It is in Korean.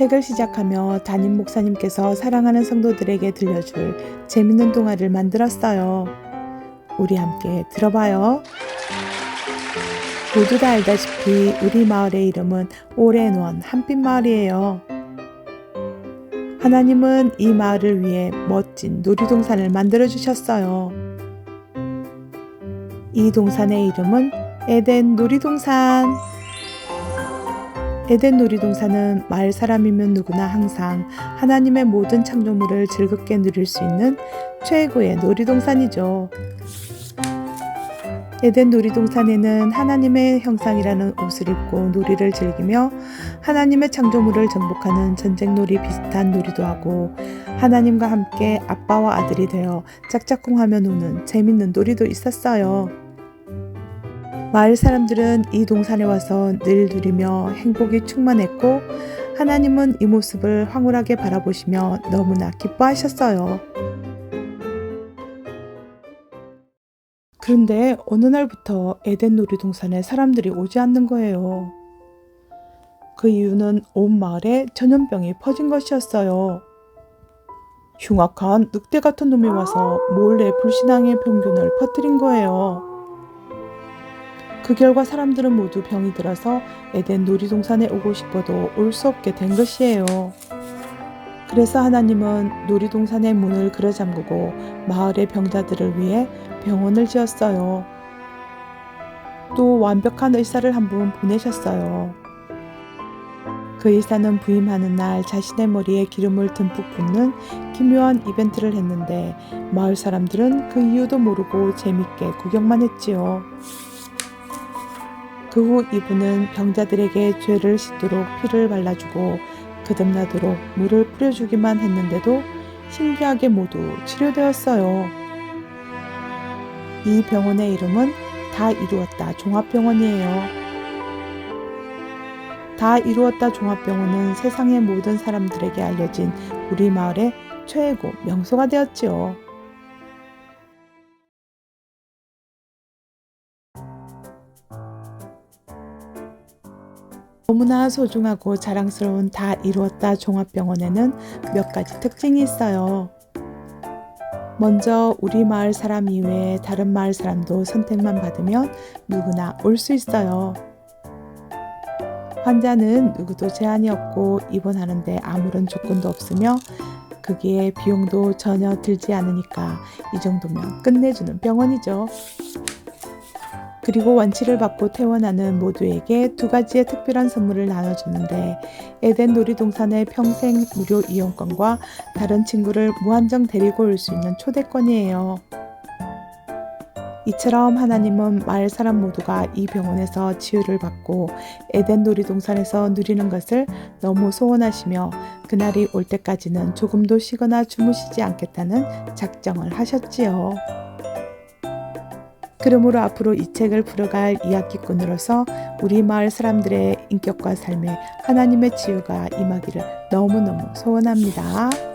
책을 시작하며 담임 목사님께서 사랑하는 성도들에게 들려줄 재밌는 동화를 만들었어요. 우리 함께 들어봐요. 모두 다 알다시피 우리 마을의 이름은 오랜원 한빛마을이에요. 하나님은 이 마을을 위해 멋진 놀이동산을 만들어 주셨어요. 이 동산의 이름은 에덴 놀이동산. 에덴 놀이동산은 마을 사람이면 누구나 항상 하나님의 모든 창조물을 즐겁게 누릴 수 있는 최고의 놀이동산이죠. 에덴 놀이동산에는 하나님의 형상이라는 옷을 입고 놀이를 즐기며 하나님의 창조물을 정복하는 전쟁놀이 비슷한 놀이도 하고 하나님과 함께 아빠와 아들이 되어 짝짝꿍하며 노는 재밌는 놀이도 있었어요. 마을 사람들은 이 동산에 와서 늘 누리며 행복이 충만했고 하나님은 이 모습을 황홀하게 바라보시며 너무나 기뻐하셨어요. 그런데 어느 날부터 에덴 놀이동산에 사람들이 오지 않는 거예요. 그 이유는 온 마을에 전염병이 퍼진 것이었어요. 흉악한 늑대 같은 놈이 와서 몰래 불신앙의 병균을 퍼뜨린 거예요. 그 결과 사람들은 모두 병이 들어서 에덴 놀이동산에 오고 싶어도 올 수 없게 된 것이에요. 그래서 하나님은 놀이동산의 문을 그려 잠그고 마을의 병자들을 위해 병원을 지었어요. 또 완벽한 의사를 한 분 보내셨어요. 그 의사는 부임하는 날 자신의 머리에 기름을 듬뿍 붓는 기묘한 이벤트를 했는데 마을 사람들은 그 이유도 모르고 재밌게 구경만 했지요. 그 후 이분은 병자들에게 죄를 씻도록 피를 발라주고 거듭나도록 물을 뿌려주기만 했는데도 신기하게 모두 치료되었어요. 이 병원의 이름은 다 이루었다 종합병원이에요. 다 이루었다 종합병원은 세상의 모든 사람들에게 알려진 우리 마을의 최고 명소가 되었지요. 너무나 소중하고 자랑스러운 다 이루었다 종합병원에는 몇 가지 특징이 있어요. 먼저 우리 마을 사람 이외에 다른 마을 사람도 선택만 받으면 누구나 올 수 있어요. 환자는 누구도 제한이 없고 입원하는데 아무런 조건도 없으며 거기에 비용도 전혀 들지 않으니까 이 정도면 끝내주는 병원이죠. 그리고 완치를 받고 퇴원하는 모두에게 두 가지의 특별한 선물을 나눠주는데 에덴 놀이동산의 평생 무료 이용권과 다른 친구를 무한정 데리고 올 수 있는 초대권이에요. 이처럼 하나님은 마을 사람 모두가 이 병원에서 치유를 받고 에덴 놀이동산에서 누리는 것을 너무 소원하시며 그날이 올 때까지는 조금도 쉬거나 주무시지 않겠다는 작정을 하셨지요. 그러므로 앞으로 이 책을 풀어갈 이야기꾼으로서 우리 마을 사람들의 인격과 삶에 하나님의 치유가 임하기를 너무너무 소원합니다.